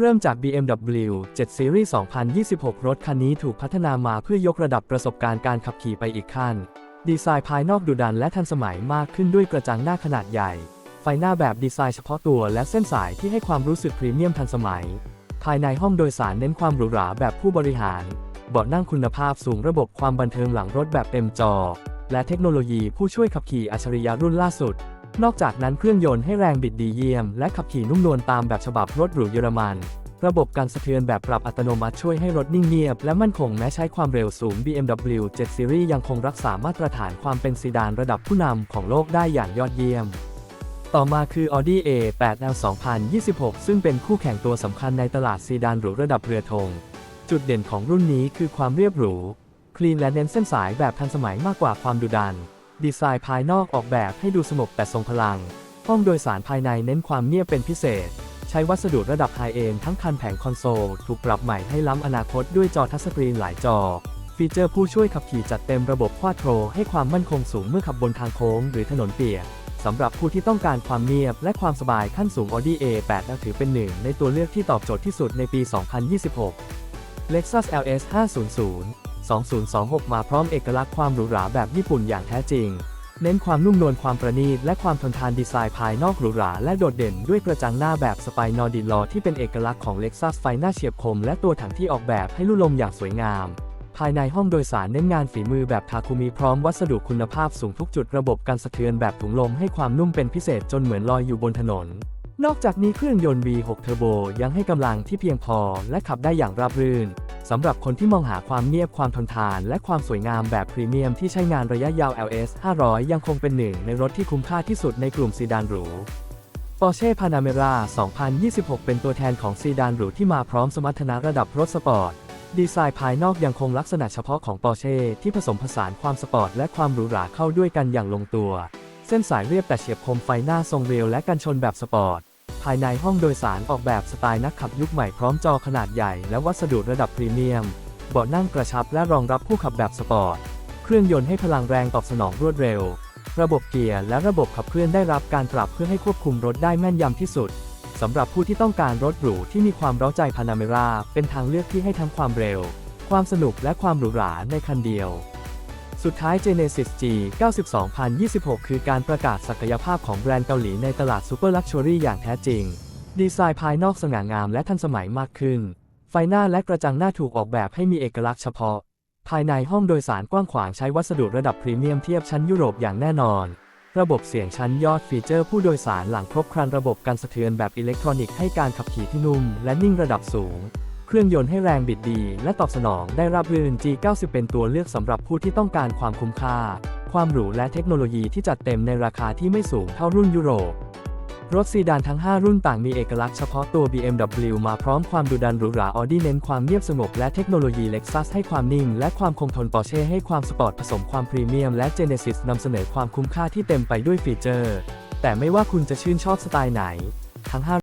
เริ่มจาก BMW 7 Series 2026 รถคันนี้ถูกพัฒนามาเพื่อยกระดับประสบการณ์การขับขี่ไปอีกขั้น ดีไซน์ภายนอกดุดันและทันสมัยมากขึ้นด้วยกระจังหน้าขนาดใหญ่ ไฟหน้าแบบดีไซน์เฉพาะตัวและเส้นสายที่ให้ความรู้สึกพรีเมียมทันสมัย ภายในห้องโดยสารเน้นความหรูหราแบบผู้บริหาร เบาะนั่งคุณภาพสูงระบบความบันเทิงหลังรถแบบเต็มจอ และเทคโนโลยีผู้ช่วยขับขี่อัจฉริยะรุ่นล่าสุด นอกจากนั้นเครื่องยนต์ให้แรงบิดดีเยี่ยม และขับขี่นุ่มนวลตามแบบฉบับรถหรูเยอรมัน ระบบการสะเทือนแบบปรับอัตโนมัติช่วยให้รถนิ่งเงียบ และมั่นคงแม้ใช้ความเร็วสูง BMW 7 Series ยังคงรักษามาตรฐานความเป็นซีดานระดับผู้นำของโลกได้อย่างยอดเยี่ยมต่อมาคือ Audi A8L 2026 ซึ่งเป็นคู่แข่งตัวสำคัญในตลาดซีดานหรูระดับเรือธง จุดเด่นของรุ่นนี้คือความเรียบหรู คลีนและเน้นเส้นสายแบบทันสมัยมากกว่าความดุดัน ดีไซน์ภายนอกออกแบบให้ดูสงบแต่ทรงพลัง ห้องโดยสารภายในเน้นความเงียบเป็นพิเศษ ใช้วัสดุระดับไฮเอนทั้งคันแผงคอนโซล ถูกปรับใหม่ให้ล้ำอนาคตด้วยจอทัชสกรีนหลายจอ ฟีเจอร์ผู้ช่วยขับขี่จัดเต็มระบบควาโทรให้ความมั่นคงสูงเมื่อขับบนทางโค้งหรือถนนเปียกสำหรับผู้ที่ต้องการความเงียบและความสบายขั้นสูง Audi A8 และถือเป็นหนึ่งในตัวเลือกที่ตอบโจทย์ที่สุดในปี 2026 Lexus LS 500 2026 มาพร้อมเอกลักษณ์ความหรูหราแบบญี่ปุ่นอย่างแท้จริง เน้นความนุ่มนวลความประณีตและความทนทานดีไซน์ภายนอกหรูหราและโดดเด่นด้วยกระจังหน้าแบบสไปนอร์ดิลอที่เป็นเอกลักษณ์ของ Lexus ไฟหน้าเฉียบคม และตัวถังที่ออกแบบให้ลู่ลมอย่างสวยงาม ภายในห้องโดยสารเน้นงานฝีมือแบบทาคุมิพร้อมวัสดุคุณภาพสูงทุกจุดระบบการสะเทือนแบบถุงลมให้ความนุ่มเป็นพิเศษจนเหมือนลอยอยู่บนถนนนอกจากนี้เครื่องยนต์ V6 Turbo ยังให้กำลังที่เพียงพอและขับได้อย่างราบรื่น สำหรับคนที่มองหาความเงียบความทนทาน และความสวยงามแบบพรีเมียมที่ใช้งานระยะยาว LS 500 ยังคงเป็นหนึ่งในรถที่คุ้มค่าที่สุดในกลุ่มซีดานหรู Porsche Panamera 2026 เป็นตัวแทนของซีดานหรูที่มาพร้อมสมรรถนะระดับรถสปอร์ต ดีไซน์ภายนอกยังคงลักษณะเฉพาะของ Porsche ที่ผสมผสานความสปอร์ตและความหรูหราเข้าด้วยกันอย่างลงตัว เส้นสายเรียบแต่เฉียบคมไฟหน้าทรงเรียวและกันชนแบบสปอร์ต ภายในห้องโดยสารออกแบบสไตล์นักขับยุคใหม่พร้อมจอขนาดใหญ่และวัสดุระดับพรีเมียม เบาะนั่งกระชับและรองรับผู้ขับแบบสปอร์ต เครื่องยนต์ให้พลังแรงตอบสนองรวดเร็ว ระบบเกียร์และระบบขับเคลื่อนได้รับการปรับเพื่อให้ควบคุมรถได้แม่นยำที่สุดสำหรับผู้ที่ต้องการรถหรูที่มีความเร้าใจพานาเมราเป็นทางเลือกที่ให้ทั้งความเร็ว ความสนุกและความหรูหราในคันเดียว สุดท้าย Genesis G 92,026 คือการประกาศศักยภาพของแบรนด์เกาหลีในตลาดซูเปอร์ลักชัวรี่อย่างแท้จริง ดีไซน์ภายนอกสง่างามและทันสมัยมากขึ้น ไฟหน้าและกระจังหน้าถูกออกแบบให้มีเอกลักษณ์เฉพาะ ภายในห้องโดยสารกว้างขวางใช้วัสดุระดับพรีเมียมเทียบชั้นยุโรปอย่างแน่นอน ระบบเสียงชั้นยอดฟีเจอร์ผู้โดยสารหลังครบครันระบบการสะเทือนแบบอิเล็กทรอนิกส์ให้การขับขี่ที่นุ่มและนิ่งระดับสูง เครื่องยนต์ให้แรงบิดดี และตอบสนองได้ราบรื่น G90 เป็นตัวเลือกสำหรับผู้ที่ต้องการความคุ้มค่า ความหรูและเทคโนโลยีที่จัดเต็มในราคาที่ไม่สูงเท่ารุ่นยุโรป รถซีดานทั้ง 5 รุ่นต่างมีเอกลักษณ์เฉพาะตัว BMW มาพร้อมความดุดันหรูหรา Audi เน้นความเงียบสงบและเทคโนโลยี Lexus ให้ความนิ่ง และความคงทน Porsche ให้ความสปอร์ตผสมความพรีเมียมและ Genesis นำเสนอความคุ้มค่าที่เต็มไปด้วยฟีเจอร์ แต่ไม่ว่าคุณจะชื่นชอบสไตล์ไหน ทั้ง 5